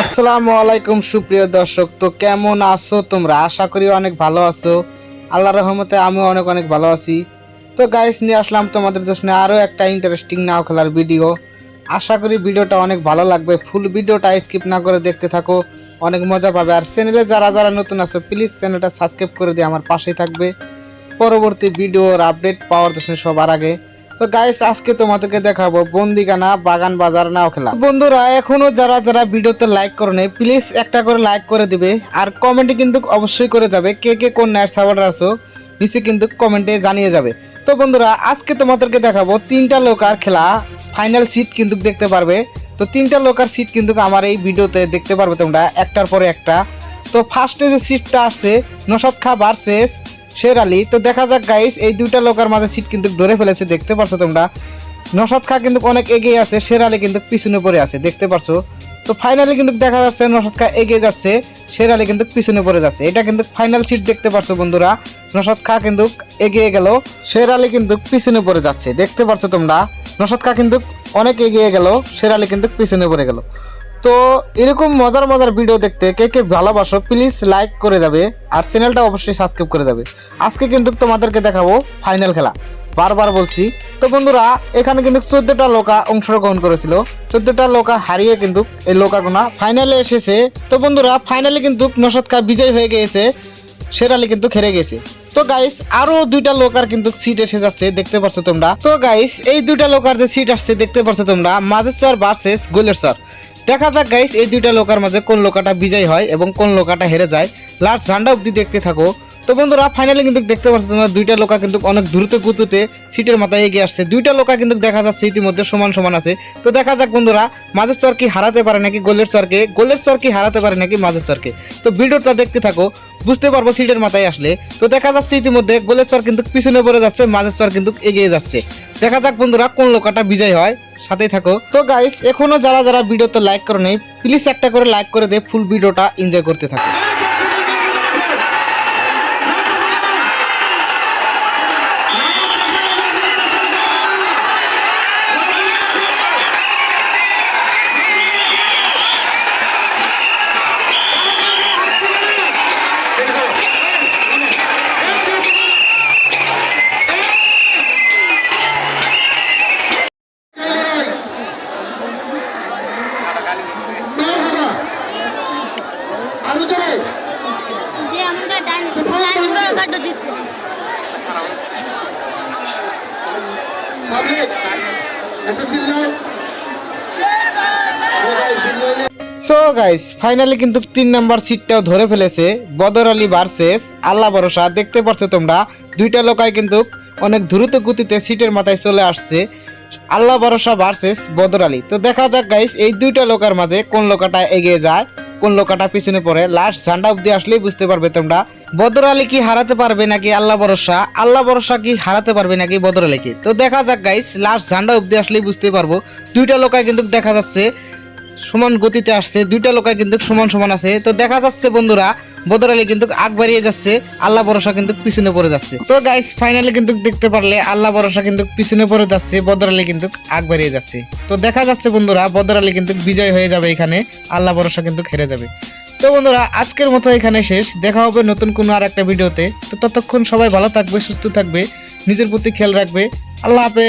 আসসালামু আলাইকুম, সুপ্রিয় দর্শক। তো কেমন আছো তোমরা? আশা করি অনেক ভালো আছো। আল্লাহ রহমতে আমিও অনেক অনেক ভালো আছি। তো গাইস নিয়ে আসলাম তোমাদের জন্য আরও একটা ইন্টারেস্টিং নাও খেলার ভিডিও আশা করি ভিডিওটা অনেক ভালো লাগবে। ফুল ভিডিওটা স্কিপ না করে দেখতে থাকো। অনেক মজা পাবে। আর চ্যানেলে যারা যারা নতুন আছো প্লিজ চ্যানেলটা সাবস্ক্রাইব করে দিয়ে আমার পাশেই থাকবে। পরবর্তী ভিডিওর আপডেট পাওয়ার জন্য সবার আগে। তো গাইস আজকে তোমাদেরকে দেখাবো বন্দিগানা বাগান বাজার নাও খেলা। বন্ধুরা, এখনও যারা যারা ভিডিওতে লাইক করো নাই প্লিজ একটা করে লাইক করে দিবে। আর কমেন্টে কিন্তু অবশ্যই করে যাবে কে কে কোন নাইট সার্ভার আছো, নিচে কিন্তু কমেন্টে জানিয়ে যাবে। তো বন্ধুরা, আজকে তোমাদেরকে দেখাবো তিনটা লোকার খেলা। ফাইনাল সিট কিন্তু দেখতে পারবে। তো তিনটা লোকার সিট কিন্তু আমার এই ভিডিওতে দেখতে পারবে তোমরা, একটার পরে একটা। তো ফার্স্টে যে সিটটা আসছে নসাদ খা ভার্সেস শের আলী। তো দেখা যাক গাইস এই দুইটা লোকার মাঝে সিট কিন্তু ধরে ফেলেছে, দেখতে পারছ তোমরা? নসাদ খা কিন্তু অনেক এগিয়ে আছে, শের আলী কিন্তু পিছনে পড়ে আছে, দেখতে পারছ? তো ফাইনালি কিন্তু দেখা যাচ্ছে নসাদ খা এগিয়ে যাচ্ছে, শের আলী কিন্তু পিছনে পড়ে যাচ্ছে। এটা কিন্তু ফাইনাল সিট দেখতে পারছ বন্ধুরা। নসাদ খা কিন্তু এগিয়ে গেল, শের আলী কিন্তু পিছনে পড়ে যাচ্ছে, দেখতে পারছ তোমরা? নসাদ খা কিন্তু অনেক এগিয়ে গেল, শের আলী কিন্তু পিছনে পড়ে গেল। তো এরকম মজার মজার ভিডিও দেখতে কে কে ভালোবাসো প্লিজ লাইক করে যাবে আর চ্যানেলটা অবশ্যই সাবস্ক্রাইব করে যাবে। আজকে কিন্তু তোমাদেরকে দেখাবো ফাইনাল খেলা। বারবার বলছি, তো বন্ধুরা, এখানে কিন্তু চোদ্দটা লোকা অংশগ্রহণ করেছিল। চোদ্দটা লোকা হারিয়ে কিন্তু এই লোকাগুনা ফাইনালে এসেছে। তো বন্ধুরা ফাইনালে কিন্তু নসাদ খা বিজয় হয়ে গিয়েছে শেরালি কিন্তু খেরে গেছে তো গাইস আরও দুইটা লোকার কিন্তু সিট এসে যাচ্ছে, দেখতে পাচ্ছ তোমরা। তো গাইস এই দুইটা লোকার যে সিট আসছে, দেখতে পাচ্ছ তোমরা চর ভার্সেস গোলের চর দেখা যাক গাইস এই দুইটা লোকার মাঝে কোন লোকাটা বিজয় হয় এবং কোন লোকাটা হেরে যায়। লাস্ট ঝান্ডা অব্দি দেখতে থাকো। তো বন্ধুরা ফাইনালি কিন্তু দেখতে পাচ্ছ তোমরা, দুইটা লোকা কিন্তু অনেক দ্রুত গতিতে সিটের মাথায় এগিয়ে আসছে। দুইটা লোকা কিন্তু দেখা যাচ্ছে ইতিমধ্যে সমান সমান আছে। তো দেখা যাক বন্ধুরা, মাঝের চর কি হারাতে পারে নাকি গোলের চরকে? গোলের চর কি হারাতে পারে নাকি মাঝের চরকে? তো ভিডিওটা দেখতে থাকো, বুঝতে পারব সিটের মাথায় আসলে। তো দেখা যাচ্ছে ইতিমধ্যে গোলের চর কিন্তু পিছনে পড়ে যাচ্ছে, মাঝের চর কিন্তু এগিয়ে যাচ্ছে। দেখা যাক বন্ধুরা, কোন লোকাটা বিজয় হয়, সাথেই থাকো। তো গাইস এখনও যারা যারা ভিডিওতে লাইক করো নেই প্লিজ একটা করে লাইক করে দিয়ে ফুল ভিডিওটা এনজয় করতে থাকো। যে আমরা ডান ডান পুরো গাড়ি জিতবো। সো গাইস ফাইনালি কিন্তু তিন নাম্বার সিটটাও ধরে ফেলেছে বদর আলী ভার্সেস আল্লাহ ভরসা। দেখতে পাচ্ছ তোমরা দুইটা লোকায় কিন্তু অনেক দ্রুত গতিতে সিটের মাথায় চলে আসছে আল্লাহ ভরসা ভার্সেস বদর আলী। তো দেখা যাক গাইস এই দুইটা লোকার মাঝে কোন লোকাটা এগিয়ে যায়। কোন লোকাটা পিছনে পড়ে লাস্ট ঝান্ডা অব্দি আসলেই বুঝতে পারবে তোমরা। বদর আলী কি হারাতে পারবে নাকি আল্লাহ ভরসা? আল্লাহ ভরসা কি হারাতে পারবে নাকি বদর আলীকে? তো দেখা যাক গাইস লাস্ট ঝান্ডা অব্দি আসলেই বুঝতে পারব। দুইটা লোকায় কিন্তু দেখা যাচ্ছে সমান গতিতে আসছে, দুইটা লোকায় কিন্তু সমান সমান আছে। তো দেখা যাচ্ছে বন্ধুরা বদর আলী কিন্তু আগ বাড়িয়ে যাচ্ছে, আল্লাহ ভরসা কিন্তু পিছনে পড়ে যাচ্ছে। তো গাইস ফাইনালি কিন্তু দেখতে পারলে আল্লাহ ভরসা কিন্তু পিছনে পড়ে যাচ্ছে, বদর আলী কিন্তু আগ বাড়িয়ে যাচ্ছে। তো দেখা যাচ্ছে বন্ধুরা, বদর আলী কিন্তু বিজয় হয়ে যাবে এখানে, আল্লাহ ভরসা কিন্তু হেরে যাবে। তো বন্ধুরা, আজকের মতো এখানে শেষ, দেখা হবে নতুন কোনো আর একটা ভিডিওতে। তো ততক্ষণ সবাই ভালো থাকবে, সুস্থ থাকবে, নিজের প্রতি খেয়াল রাখবে। আল্লাহ হাফেজ।